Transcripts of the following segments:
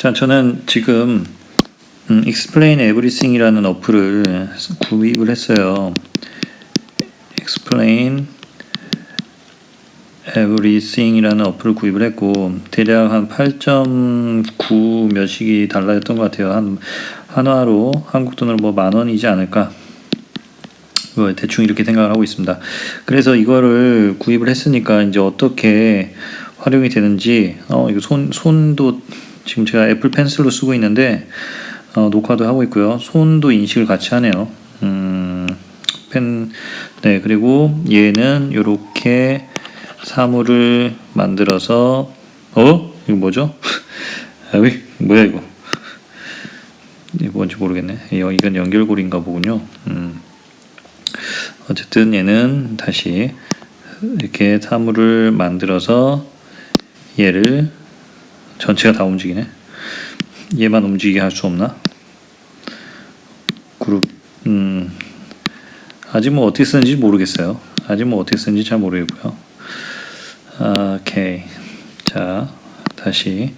자, 저는 지금 음, Explain Everything이라는 어플을 구입을 했어요. Explain Everything이라는 어플을 구입을 했고 대략 한 8.9 몇씩이 달라졌던 것 같아요. 한 한화로 한국 돈으로 뭐 만 원이지 않을까. 뭐 대충 이렇게 생각을 하고 있습니다. 그래서 이거를 구입을 했으니까 이제 어떻게 활용이 되는지 어 이거 손 손도 지금 제가 애플 펜슬로 쓰고 있는데 어, 녹화도 하고 있고요. 손도 인식을 같이 하네요. 음, 펜, 네, 그리고 얘는 이렇게 사물을 만들어서, 어? 이거 뭐죠? 아, 왜, 뭐야, 이거? 이거 뭔지 모르겠네. 이- 이건 연결고리인가 보군요. 음. 어쨌든 얘는 다시 이렇게 사물을 만들어서 얘를 전체가 다 움직이네. 얘만 움직이게 할 수 없나? 그룹 음 아직 뭐 어떻게 쓰는지 모르겠어요. 아직 뭐 어떻게 쓰는지 잘 모르겠고요. 아, 오케이. 자, 다시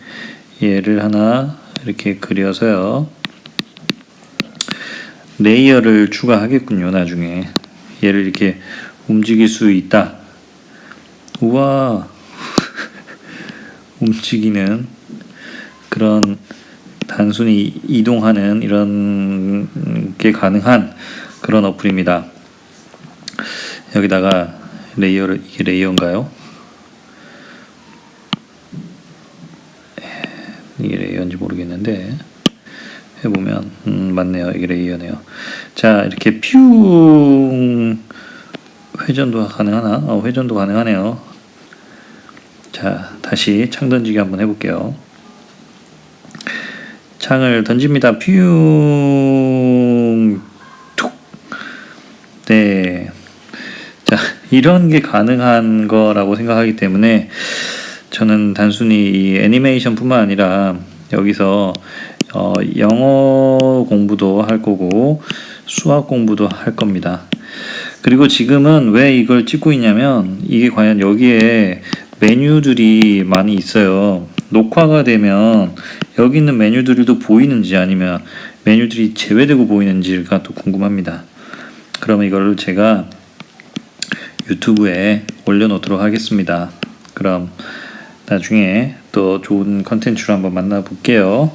얘를 하나 이렇게 그려서요. 레이어를 추가하겠군요, 나중에. 얘를 이렇게 움직일 수 있다. 우와. 움직이는 그런 단순히 이동하는 이런 게 가능한 그런 어플입니다. 여기다가 레이어를 이게 레이어인가요? 이게 레이어인지 모르겠는데 해보면 음, 맞네요. 이게 레이어네요. 자 이렇게 퓨 회전도 가능하나? 어, 회전도 가능하네요. 자 다시 창 던지기 한번 해볼게요. 창을 던집니다. 퓨 툭. 네. 자, 이런 게 가능한 거라고 생각하기 때문에 저는 단순히 이 애니메이션뿐만 아니라 여기서 어, 영어 공부도 할 거고 수학 공부도 할 겁니다. 그리고 지금은 왜 이걸 찍고 있냐면 이게 과연 여기에 메뉴들이 많이 있어요. 녹화가 되면 여기 있는 메뉴들도 보이는지 아니면 메뉴들이 제외되고 보이는지가 또 궁금합니다. 그러면 이거를 제가 유튜브에 올려놓도록 하겠습니다. 그럼 나중에 또 좋은 컨텐츠로 한번 만나볼게요.